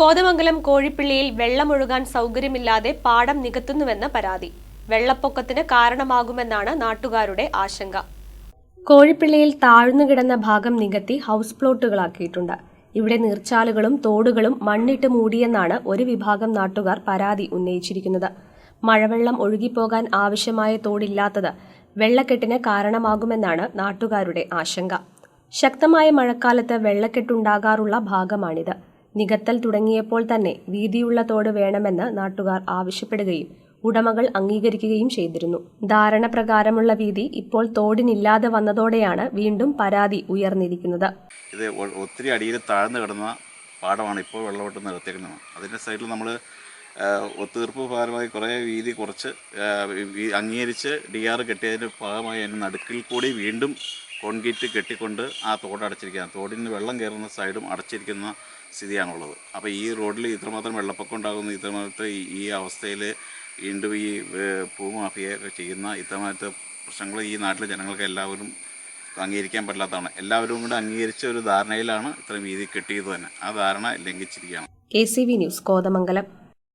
കോതമംഗലം കോഴിപ്പിള്ളിയിൽ വെള്ളമൊഴുകാൻ സൗകര്യമില്ലാതെ പാടം നികത്തുന്നുവെന്ന പരാതി. വെള്ളപ്പൊക്കത്തിന് കാരണമാകുമെന്നാണ് നാട്ടുകാരുടെ ആശങ്ക. കോഴിപ്പിള്ളിയിൽ താഴ്ന്നു കിടന്ന ഭാഗം നികത്തി ഹൗസ് പ്ലോട്ടുകളാക്കിയിട്ടുണ്ട്. ഇവിടെ നീർച്ചാലുകളും തോടുകളും മണ്ണിട്ട് മൂടിയെന്നാണ് ഒരു വിഭാഗം നാട്ടുകാർ പരാതി ഉന്നയിച്ചിരിക്കുന്നത്. മഴവെള്ളം ഒഴുകിപ്പോകാൻ ആവശ്യമായ തോടില്ലാത്തത് വെള്ളക്കെട്ടിന് കാരണമാകുമെന്നാണ് നാട്ടുകാരുടെ ആശങ്ക. ശക്തമായ മഴക്കാലത്ത് വെള്ളക്കെട്ടുണ്ടാകാറുള്ള ഭാഗമാണിത്. നികത്തൽ തുടങ്ങിയപ്പോൾ തന്നെ വീതിയുള്ള തോട് വേണമെന്ന് നാട്ടുകാർ ആവശ്യപ്പെടുകയും ഉടമകൾ അംഗീകരിക്കുകയും ചെയ്തിരുന്നു. ധാരണ പ്രകാരമുള്ള വീതി ഇപ്പോൾ തോടിനില്ലാതെ വന്നതോടെയാണ് വീണ്ടും പരാതി ഉയർന്നിരിക്കുന്നത്. ഇത് ഒത്തിരി അടിയിൽ താഴ്ന്നു കിടന്ന പാടമാണ് ഇപ്പോൾ വെള്ളമൊട്ട് നിർത്തിയിരിക്കുന്നത് അതിന്റെ സൈഡിൽ നമ്മൾ ഒത്തുതീർപ്പ് ഭാഗമായി കുറേ വീതി കുറച്ച് അംഗീകരിച്ച് ഡി ആർ കെട്ടിയതിന്റെ ഭാഗമായി അതിന് നടുക്കിൽ കൂടി വീണ്ടും കോൺക്രീറ്റ് കെട്ടിക്കൊണ്ട് ആ തോട് അടച്ചിരിക്കുകയാണ്. തോടിന് വെള്ളം കയറുന്ന സൈഡും അടച്ചിരിക്കുന്ന സ്ഥിതിയാണുള്ളത്. അപ്പോൾ ഈ റോഡിൽ ഇത്രമാത്രം വെള്ളപ്പൊക്കം ഉണ്ടാകുന്ന ഇത്രമാത്രത്തെ ഈ- അവസ്ഥയിൽ വീണ്ടും ഈ ഭൂമാഫിയൊക്കെ ചെയ്യുന്ന ഇത്രമാത്രത്തെ പ്രശ്നങ്ങൾ ഈ നാട്ടിലെ ജനങ്ങൾക്ക് എല്ലാവരും അംഗീകരിക്കാൻ പറ്റാത്തതാണ്. എല്ലാവരും കൂടെ അംഗീകരിച്ച ഒരു ധാരണയിലാണ് ഇത്രയും വീതി കെട്ടിയത് തന്നെ. ആ ധാരണ ലംഘിച്ചിരിക്കുകയാണ്. K C V news Kothamangalam.